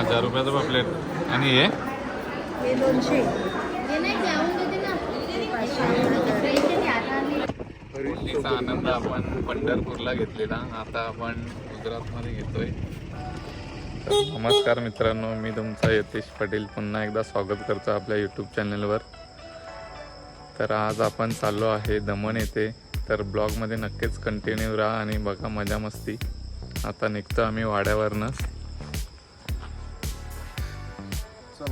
हजार रुपयाचं पापलेट आणि हे? हे हे होळीचा आनंद आपण पंढरपूरला घेतलेला. आता आपण गुजरातमध्ये घेतोय. नमस्कार मित्रांनो मी तुमचा यतीश पाटील. पुन्हा एकदा स्वागत करतो आपल्या यूट्यूब चॅनलवर तर आज आपण चाललो आहे दमण येथे. तर ब्लॉगमध्ये नक्कीच कंटिन्यू राहा आणि बघा मजा मस्ती. आता निघतो आम्ही वाड्यावरनं. हे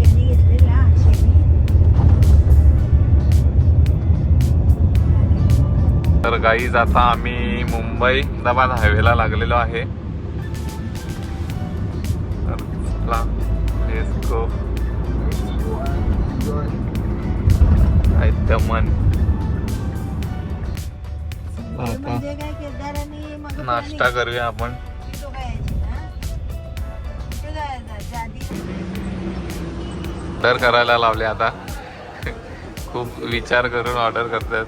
यांनी तर गाईज आता आम्ही मुंबई अहमदाबाद हायवेला लागलेलो आहे. तर चला, मग नाश्ता करूया आपण. ऑर्डर करायला लावले आता. खूप विचार करून ऑर्डर करतात.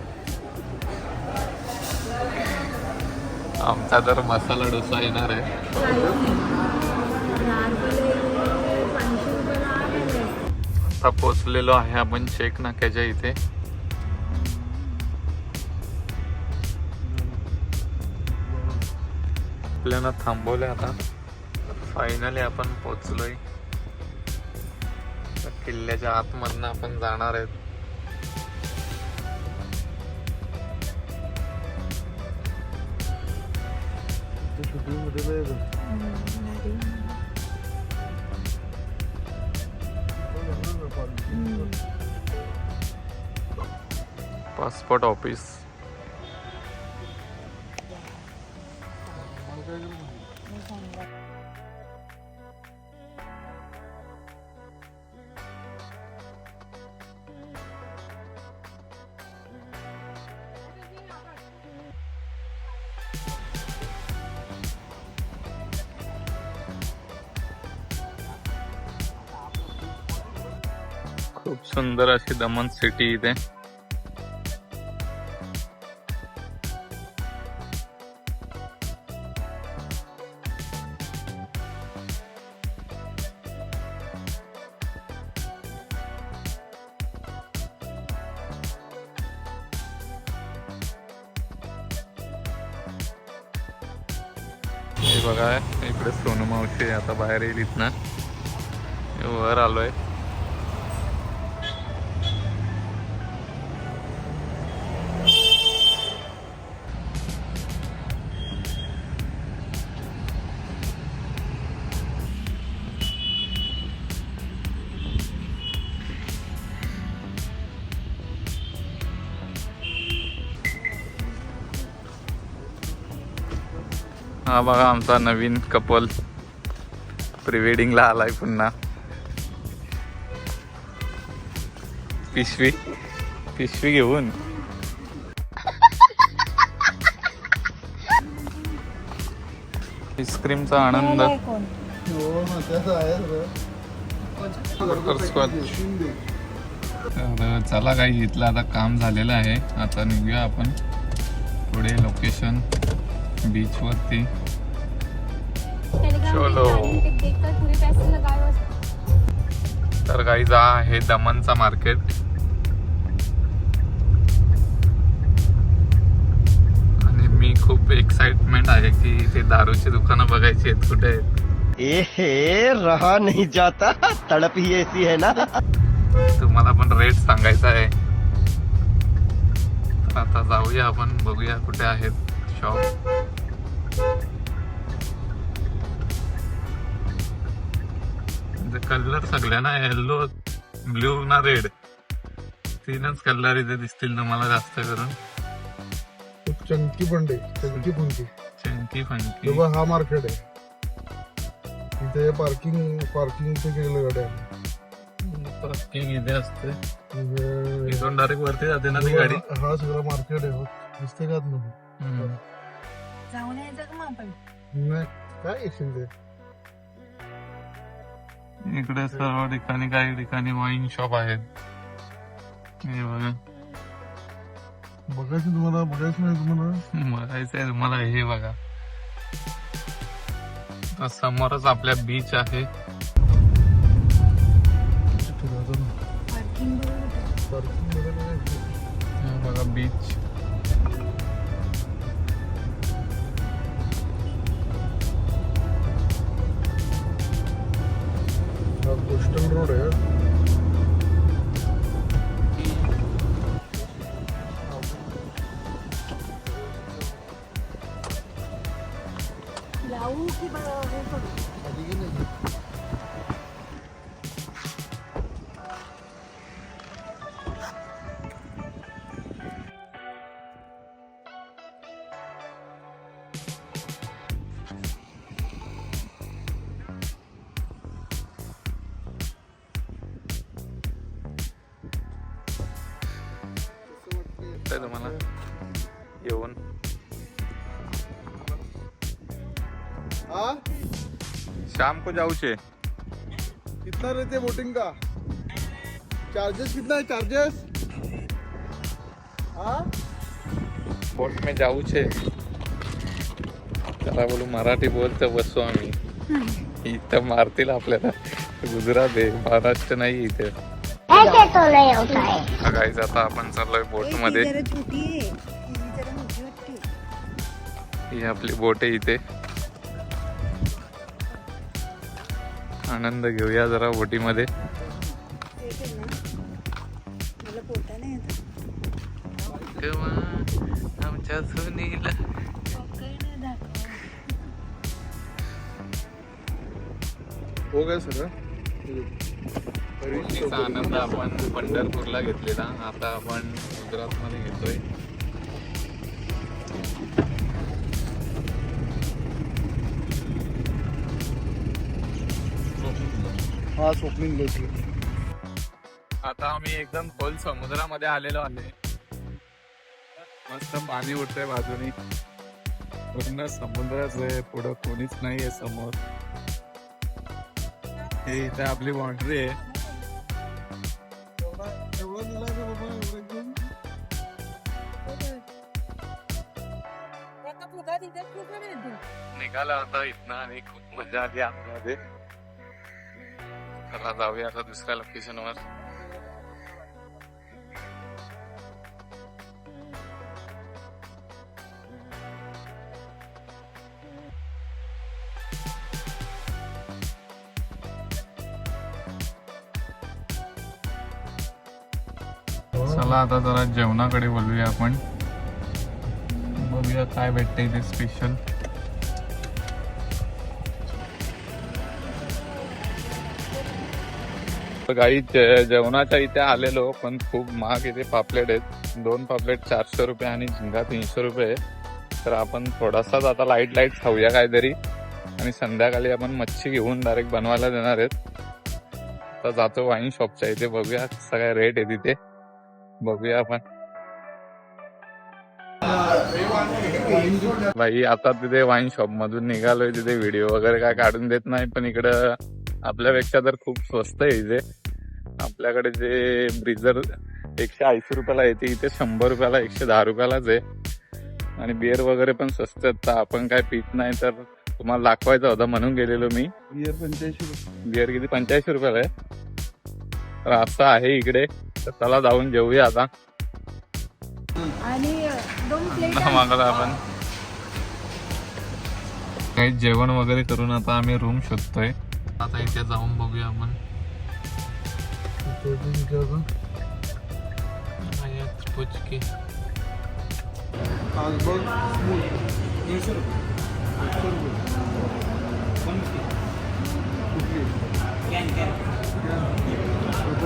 आमचा तर मसाला डोसा येणार आहे. आता पोचलेलो आहे आपण शेख नाक्याच्या इथे. आपल्याला थांबवले आता. फायनली आपण पोचलोय किल्ल्याच्या आतमधनं आपण जाणार आहेत. Passport office. खूप सुंदर अशी दमन सिटी इथे. बघा इकडे सोनू मावशी आता बाहेर येईल इथनं. वर आलोय. हा बघा आमचा नवीन कपल प्री वेडिंगला आलाय पुन्हा. पिशवी पिशवी घेऊन. आईस्क्रीमचा आनंद. चला काही इथलं आता काम झालेलं आहे. आता निघूया आपण पुढे लोकेशन बीच वरती चलो. पुरे पैसे लगाए बस तर काही जा आहे दमनचा मार्केट आणि मी खूप एक्साइटमेंट आहे की ते दारूची दुकानं बघायची आहेत कुठे आहेत. एहे रहा नहीं जाता. तड़प ही ऐसी है ना. तुम्हाला पण रेट सांगायचा आहे. आता जाऊया आपण बघूया कुठे आहेत शॉप कलर सगळ्यांना येल्लो ब्ल्यू ना रेड तीनच कलर इथे दिसतील तुम्हाला जास्त करून. खूप चंकी पण आहे चंकी फंकी. चंकी फंकी. तेव्हा हा मार्केट आहे. इथे पार्किंग पार्किंग इथे केलेलं गाड्या पार्किंग इथे असते. म्हणजे इथून डायरेक्ट वरती जाते ना ती गाडी. हा सगळं मार्केट आहे. हो. दिसते का. जाऊन यायचं का मग आपण नाही काय येशील ते इकडे सर्व ठिकाणी काही ठिकाणी वाईन शॉप आहेत. हे बघा. बघायचं तुम्हाला बघायचं नाही तुम्हाला? बघायचंय तुम्हाला हे बघा. आता समोरच आपल्या बीच आहे. पार्किंग. हे बघा बीच काय तुम्हाला? येऊन. हा शाम को जाऊ छे कितना रहते बोटिंग का? चार्जेस कितना है चार्जेस हाँ बोट में जाऊ छे त्याला बोलू मराठी बोल तर बसू आम्ही. इथं मारतील आपल्याला. गुजरात आहे महाराष्ट्र नाही इथे. ऐसे तो नहीं होता है. गाईज आता आपण चाललोय बोटमध्ये ही ही आपली बोट आहे इथे. आनंद घेऊया जरा बोटीमध्ये. आमच्या सुनीला. हो गया सर बोटीचा आनंद आपण पंढरपूरला घेतलेला. आता आपण गुजरात मध्ये घेतोय. हा स्वप्निंग लोटले. आता आम्ही एकदम खोल समुद्रामध्ये आलेलो आहे. मस्त पाणी उठतंय बाजूनी. पूर्ण समुद्रच आहे. पुढं कोणीच नाहीये समोर. हे इथे आपली बाउंड्री आहे. निघाला आता इथनं आणि खूप मजा आली आतमध्ये. चला जाऊया आता दुसऱ्या लोकेशनवर चला आता जरा जेवणाकडे बोलूया आपण. बघूया काय भेटते इथे स्पेशल काही जेवणाच्या इथे आलेलो पण खूप महाग इथे पापलेट आहेत. दोन पापलेट चारशे रुपये आणि झिंगा तीनशे रुपये तर आपण थोडासाच आता लाइट लाइट खाऊया काहीतरी. आणि संध्याकाळी आपण मच्छी घेऊन डायरेक्ट बनवायला देणार आहेत. तर जातो वाईन शॉपच्या इथे बघूया सगळ्या रेट आहे तिथे. बघूया आपण. भाई आता तिथे वाईन शॉप मधून निघालोय तिथे व्हिडिओ वगैरे काय काढून देत नाही पण इकडं आपल्यापेक्षा तर खूप स्वस्त आहे इथे. आपल्याकडे जे ब्रिझर एकशे ऐंशी रुपयाला येते इथे शंभर रुपयाला एकशे दहा रुपयालाच आहे. आणि बिअर वगैरे पण स्वस्त आहेत. तर आपण काय पित नाही तर तुम्हाला दाखवायचं होतं म्हणून गेलेलो मी. बियर पंच्याऐंशी बिअर किती? पंच्याऐंशी रुपयाला आहे. तर असं आहे इकडे. तर चला जाऊन जेऊया आता. आणि दोन प्लेट मागला आपण. काही जेवण वगैरे करून आता आम्ही रूम शोधतोय. आता इथे जाऊन बघूया आपण.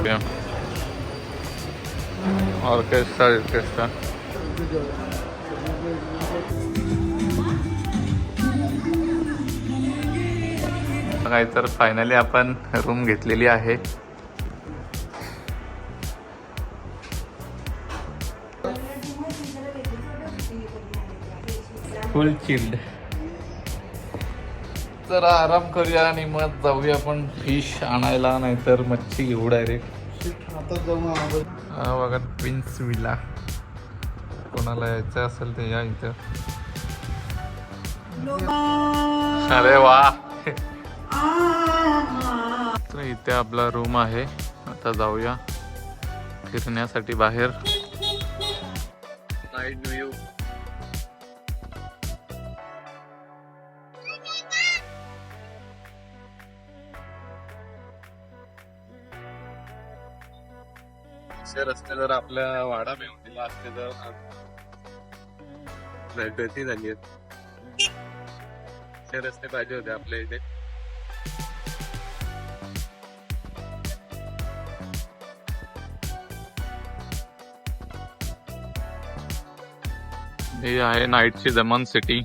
हयात ऑर्केस्ट्रा ऑर्केस्ट्रा काय तर फायनली आपण रूम घेतलेली आहे. फुल चिल्ड जरा आराम करूया आणि मग जाऊया आपण फिश आणायला नाहीतर मच्छी घेऊ डायरेक्ट आता जाऊन बघा प्रिन्स विला कोणाला यायचं असेल ते या इथं. अरे वा. तर इथे आपला रूम आहे. आता जाऊया. फिरण्यासाठी बाहेर. नाईट व्ह्यू असे रस्ते जर आपल्या वाडा मेहनतीला असते तर गती झाली असे रस्ते पाहिजे होते आपल्या इथे. हे आहे नाईटची दमन सिटी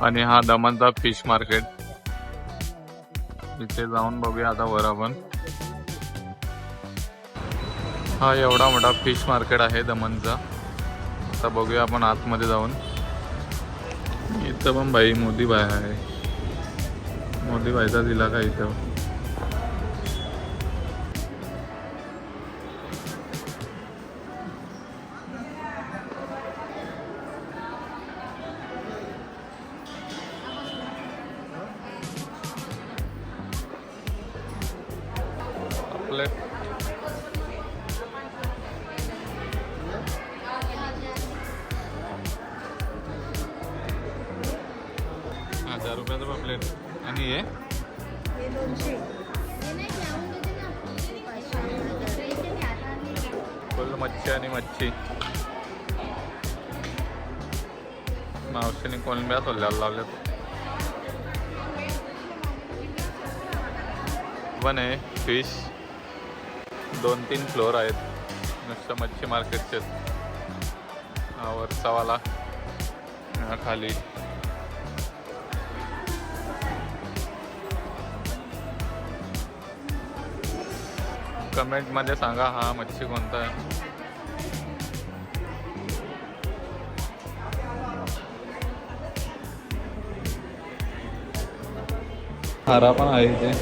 आणि हा दमनचा फिश मार्केट. इथे जाऊन बघूया आता वर आपण. हा एवढा मोठा फिश मार्केट आहे दमनचा. आता बघूया आपण आतमध्ये जाऊन. इथं पण बाई मोदी भाई आहे. मोदी भाईचा दिला का इथं? आपले मावशीने कोलंब्या सोल्याला लावल्यात पण आहे फिश दोन तीन फ्लोअर आहेत नुसतं मच्छी मार्केटचे हा वरचावाला खाली कमेंटमध्ये सांगा हा मच्छी कोणता आहे हारा पण आहे इथे.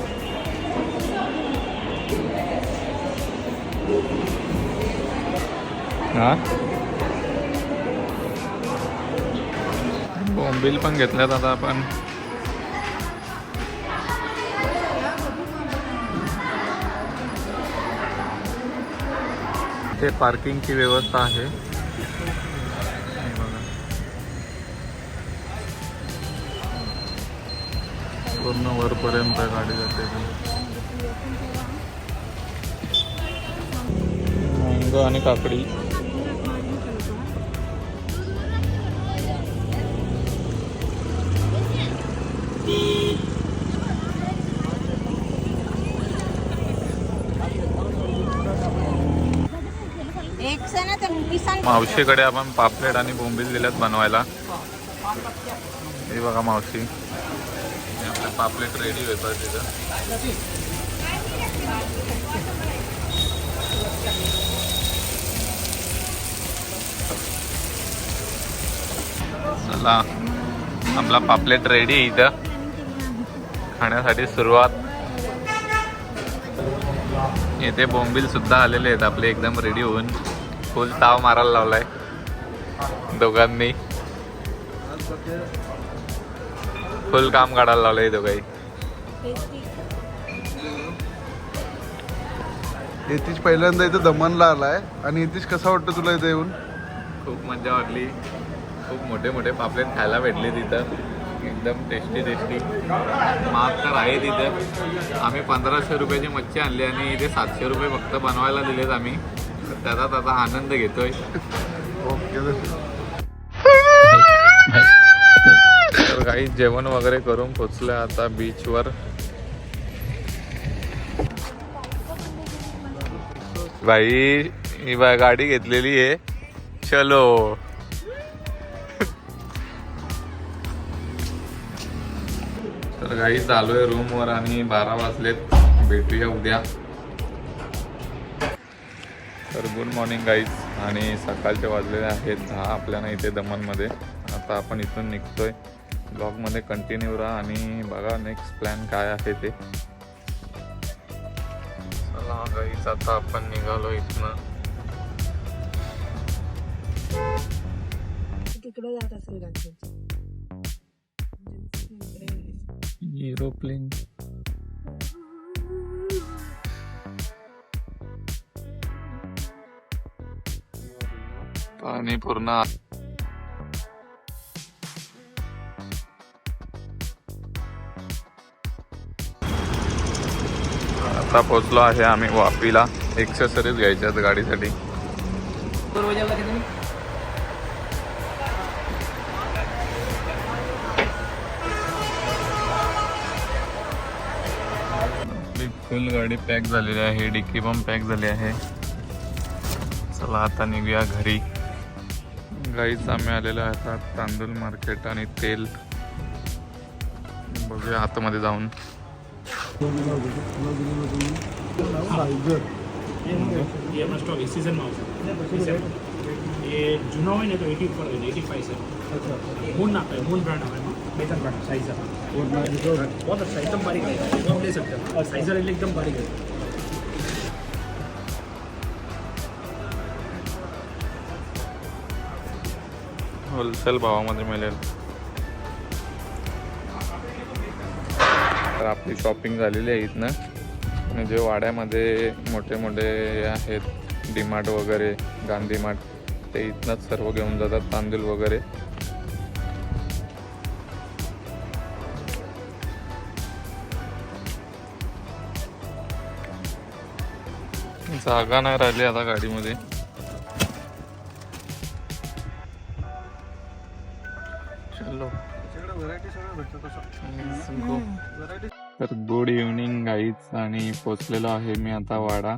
हा? बोंबील पण घेतल्यात आता आपण. ते पार्किंगची व्यवस्था आहे. पूर्ण वरपर्यंत गाडी जाते मँगो आणि काकडी. एक से ना ते किसान मावशीकडे आपण पापलेट आणि बोंबील दिल्यात बनवायला. हे बघा मावशी. आपले पापलेट रेडी होतात तिथं. चला आपला पापलेट रेडी इथं. खाण्यासाठी सुरुवात. येथे बोंबील सुद्धा आलेले आहेत आपले एकदम रेडी होऊन. फुल ताव मारायला लावलाय. दोघांनी. फुल काम काढायला लावलंय दोघाही यतीश पहिल्यांदा इथं दमनला आलाय. आणि यतीश कसा वाटतं तुला इथं येऊन? खूप मजा वाटली. खूप मोठे मोठे पापलेट खायला भेटले तिथं. एकदम टेस्टी टेस्टी महाग तर आहे तिथं. आम्ही पंधराशे रुपयाची मच्छी आणली आणि इथे सातशे रुपये फक्त बनवायला दिलेत आम्ही. त्याचा त्याचा आनंद घेतोय. ओके. काही जेवण वगैरे करून पोचलं आता बीचवर बाई ही बा गाडी घेतलेली आहे. चलो. तर गाई चालू आहे रूमवर आणि बारा वाजलेत. भेटूया उद्या. तर गुड मॉर्निंग गाईज आणि सकाळचे वाजलेले आहेत. दहा आपल्याला इथे दमनमध्ये. आता आपण इथून निघतोय. ब्लॉगमध्ये कंटिन्यू राहा आणि बघा नेक्स्ट प्लॅन काय आहे ते. चला गाईच आता आपण निघालो इथनं. तिकडे जात असेल गणपती एरोप्लेन पाणी पूर्ण आता पोचलो आहे आम्ही वापीला. एक्सेसरीज घ्यायच्या गाडीसाठी. फुल गाडी पॅक झालेली आहे. डिक्की पण पॅक झाली आहे. चला आता निघूया घरी. गाईच आम्ही आलेलो आहे तांदूळ मार्केट आणि तेल. बघूया आतमध्ये जाऊन. ये अपना स्टॉक है सीजन में होता है ये जुना હોય ને તો એટી ઉપર હોય એટી फाइव से मून नाप है मून ब्रांड है बेहतर ब्रांड साइजर बहुत अच्छा एकदम बारीक है वो हम ले सकते हैं और साइजर एकदम बारीक है होलसेल भावामध्ये मिळेल तर आपली शॉपिंग झालेली आहे इथनं. आणि जे वाड्यामध्ये मोठे मोठे आहेत डीमार्ट वगैरे गांधी मार्ट ते इथनंच सर्व घेऊन जातात तांदूळ वगैरे. जागा नाही राहिली आता गाडीमध्ये. चलो. तर गुड इव्हनिंग गाईज आणि पोचलेलो आहे मी आता वाडा.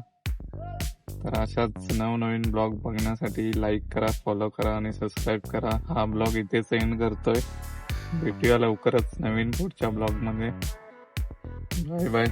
तर अशाच नवनवीन ब्लॉग बघण्यासाठी लाईक करा फॉलो करा आणि सबस्क्राईब करा. हा ब्लॉग इथेच एंड करतोय. भेटूया लवकरच नवीन पुढच्या ब्लॉगमध्ये. Bye bye.